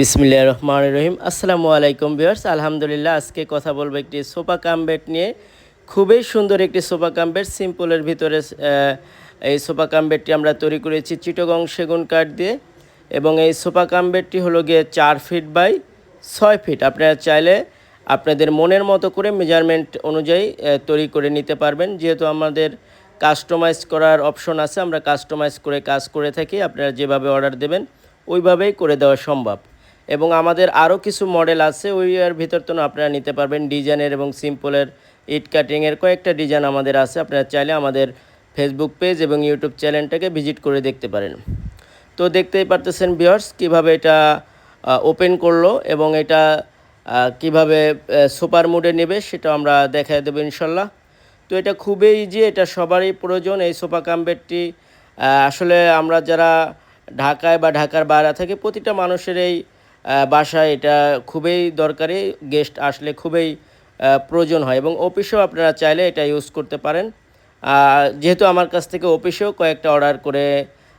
বিসমিল্লাহ রহমান রহিম। আসসালামু আলাইকুম বিয়ার্স আলহামদুলিল্লাহ, আজকে কথা বলব একটি সোফা কাম বেড নিয়ে। খুবই সুন্দর একটি সোফা কাম বেড সিম্পলের ভিতরে এই সোফা কাম বেডটি আমরা তৈরি করেছি চিটগং সেগুন কাঠ দিয়ে। এবং এই সোফা কাম বেডটি হলো গিয়ে চার ফিট বাই ছয় ফিট। আপনারা চাইলে আপনাদের মনের মতো করে মেজারমেন্ট অনুযায়ী তৈরি করে নিতে পারবেন। যেহেতু আমাদের কাস্টমাইজ করার অপশন আছে, আমরা কাস্টমাইজ করে কাজ করে থাকি। আপনারা যেভাবে অর্ডার দেবেন, ওইভাবেই করে দেওয়া সম্ভব। এবং আমাদের আরও কিছু মডেল আছে, ওই এর ভিতর তো আপনারা নিতে পারবেন ডিজাইনের এবং সিম্পলের ইট কাটিংয়ের কয়েকটা ডিজাইন আমাদের আছে। আপনারা চাইলে আমাদের ফেসবুক পেজ এবং ইউটিউব চ্যানেলটাকে ভিজিট করে দেখতে পারেন। তো দেখতেই পারতেছেন বিয়ার্স কীভাবে এটা ওপেন করল এবং এটা কীভাবে সুপার মুডে নেবে সেটা আমরা দেখায় দেবো ইনশাল্লাহ। তো এটা খুবই ইজি এটা সবারই প্রয়োজন। এই সোফা কাম্বেটটি আসলে আমরা যারা ঢাকায় বা ঢাকার বাইরে থেকে, প্রতিটা মানুষের এই বাসায় এটা খুবই দরকারি গেস্ট আসলে খুবই প্রয়োজন হয় এবং অফিসেও আপনারা চাইলে এটা ইউজ করতে পারেন। যেহেতু আমার কাছ থেকে অফিসেও কয়েকটা অর্ডার করে,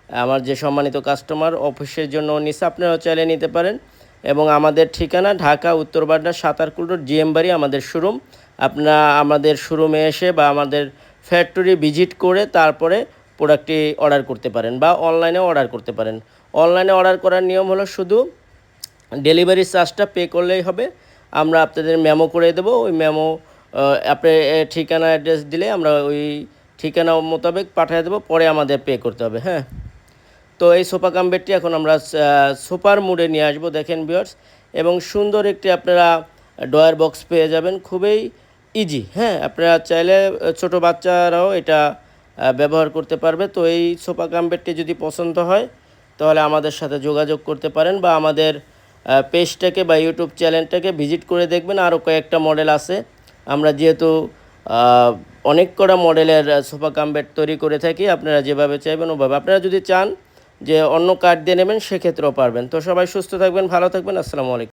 আমার যে সম্মানিত কাস্টমার অফিসের জন্য নিচ্ছে আপনারাও চাইলে নিতে পারেন। এবং আমাদের ঠিকানা ঢাকা উত্তরবাড্ডা সাতারকুল রোড জিএম বাড়ি আমাদের শোরুম আপনারা আমাদের শোরুমে এসে বা আমাদের ফ্যাক্টরি ভিজিট করে তারপরে প্রোডাক্টটি অর্ডার করতে পারেন বা অনলাইনে অর্ডার করতে পারেন। অনলাইনে অর্ডার করার নিয়ম হলো শুধু ডেলিভারি চার্জটা পে করলেই হবে। আমরা আপনাদের মেমো করে দেবো। ওই মেমো আপনি ঠিকানা, অ্যাড্রেস দিলে আমরা ওই ঠিকানা মোতাবেক পাঠিয়ে দেবো। পরে আমাদের পে করতে হবে হ্যাঁ। তো এই সোফা কাম বেডটি এখন আমরা সুপার মুডে নিয়ে আসব, দেখেন বিয়ার্স এবং সুন্দর একটি আপনারা ডয়ার বক্স পেয়ে যাবেন, খুবই ইজি হ্যাঁ। আপনারা চাইলে ছোট বাচ্চারাও এটা ব্যবহার করতে পারবে। তো এই সোফা কাম বেডটি যদি পছন্দ হয়, তাহলে আমাদের সাথে যোগাযোগ করতে পারেন বা আমাদের পেজটাকে বা ইউটিউব চ্যানেলটাকে ভিজিট করে দেখবেন। আরও কয়েকটা মডেল আছে। আমরা যেহেতু অনেক কটা মডেলের সোফা কাম বেড তৈরি করে থাকি, আপনারা যেভাবে চাইবেন ওভাবে। আপনারা যদি চান যে অন্য কার্ড দিয়ে নেবেন, সেক্ষেত্রেও পারবেন। তো সবাই সুস্থ থাকবেন, ভালো থাকবেন। আসসালামু আলাইকুম।